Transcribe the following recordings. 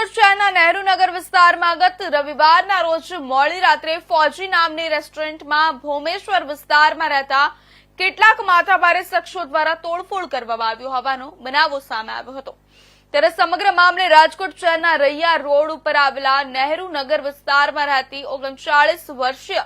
શહેરના નહેરુનગર વિસ્તારમાં ગત રવિવારના રોજ મોડી રાત્રે ફોજી નામની રેસ્ટોરન્ટમાં ભોમેશ્વર વિસ્તારમાં રહેતા કેટલાક માથાભારે શખ્સો દ્વારા તોડફોડ કરવામાં આવ્યું હોવાનો બનાવો સામે આવ્યો હતો. ત્યારે સમગ્ર મામલે રાજકોટ શહેરના રૈયા રોડ ઉપર આવેલા નહેરુનગર વિસ્તારમાં રહેતી ઓગણચાળીસ વર્ષીય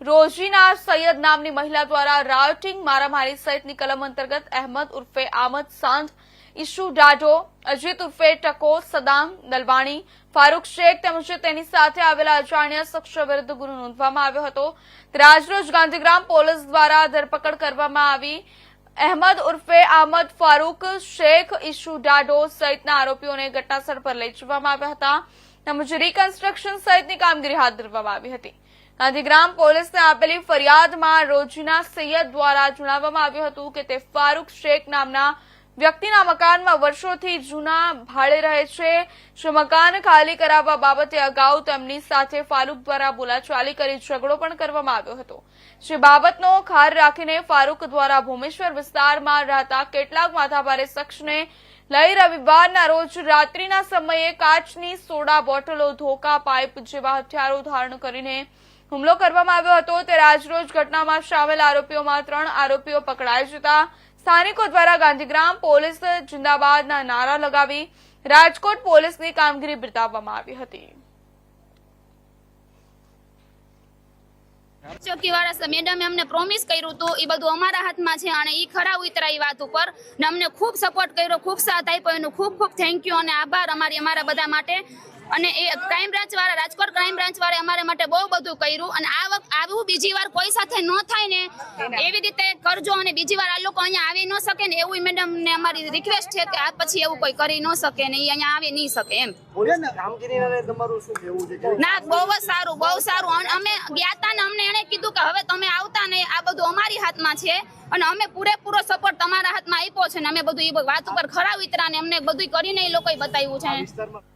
રોજીના સૈયદ નામની મહિલા દ્વારા રાયોટિંગ મારામારી સહિતની કલમ અંતર્ગત અહેમદ ઉર્ફે આમદ સાંજ, ઈશુ ડાઢો, અજીત ઉર્ફે ટકો સદાંગ દલવાણી, ફારૂક શેખ તેમજ તેની સાથે આવેલા અજાણ્યા શખ્સ વિરુદ્ધ ગુનો નોંધવામાં આવ્યો હતો. રાજરોજ ગાંધીગ્રામ પોલીસ દ્વારા ધરપકડ કરવામાં આવી. અહેમદ ઉર્ફે આમદ, ફારૂક શેખ ઇશુ ડાઢો સહિતના આરોપીઓને ઘટનાસ્થળ પર લઈ જવામાં આવ્યા હતા. તેમજ રિકન્સ્ટ્રક્શન સહિતની કામગીરી હાથ ધરવામાં આવી હતી. ગાંધીગ્રામ પોલીસને આપેલી ફરિયાદમાં રોજીના સૈયદ દ્વારા જણાવવામાં આવ્યું હતું કે તે ફારૂક શેખ નામના વ્યક્તિના મકાનમાં વર્ષોથી જૂના ભાડે રહે છે. જે મકાન ખાલી કરાવવા બાબતે અગાઉ તેમની સાથે ફારૂક દ્વારા બોલાચાલી કરી ઝઘડો પણ કરવામાં આવ્યો હતો. જે બાબતનો ખાર રાખીને ફારૂક દ્વારા ભૂમેશ્વર વિસ્તારમાં રહેતા કેટલાક માથાભારે શખ્સને લઈ રવિવારના રોજ રાત્રિના સમયે કાચની સોડા બોટલો, ધોકા, પાઇપ જેવા હથિયારો ધારણ કરીને હુમલો કરવામાં આવ્યો હતો ત્યારે આજરોજ ઘટનામાં સામેલ આરોપીઓમાં ત્રણ આરોપીઓ પકડાઈ જતા સ્થાનિકો દ્વારા ગાંધીગ્રામ પોલીસ જિંદાબાદના નારા લગાવી રાજકોટ પોલીસની કામગીરી બિરદાવવામાં આવી હતી. છે અને એ ખરા ઉતરા વાત ઉપર. અમને ખૂબ સપોર્ટ કર્યો, ખૂબ સાથ આપ્યો, એનું ખૂબ ખૂબ થેન્ક યુ અને આભાર અમારી, અમારા બધા માટે. અને એ ક્રાઇમ બ્રાન્ચ વાળા રાજકોટ ક્રાઇમ બ્રાન્ચ વાળા અમારા માટે બહુ બધું કર્યું. અને આ વખત આવું બીજી વાર કોઈ સાથે ન થાય ને એવી રીતે કરજો અને બીજી વાર આ લોકો અહીંયા આવી ન શકે ને એવું મેડમ ને અમારી રિક્વેસ્ટ છે કે આ પછી એવું કોઈ કરી ન શકે ને એ અહીંયા આવી નહીં શકે એમ. ના બહુ જ સારું બહુ સારું. અમે ગયા તા ને અમને એને કીધું કે હવે તમે આવતા ને આ બધું અમારી હાથમાં છે. અને અમે પૂરેપૂરો સપોર્ટ તમારા હાથમાં આપ્યો છે ને અમે બધું એ વાત ઉપર ખરા ઉતરા ને અમને બધું કરીને એ લોકોએ બતાવ્યું છે.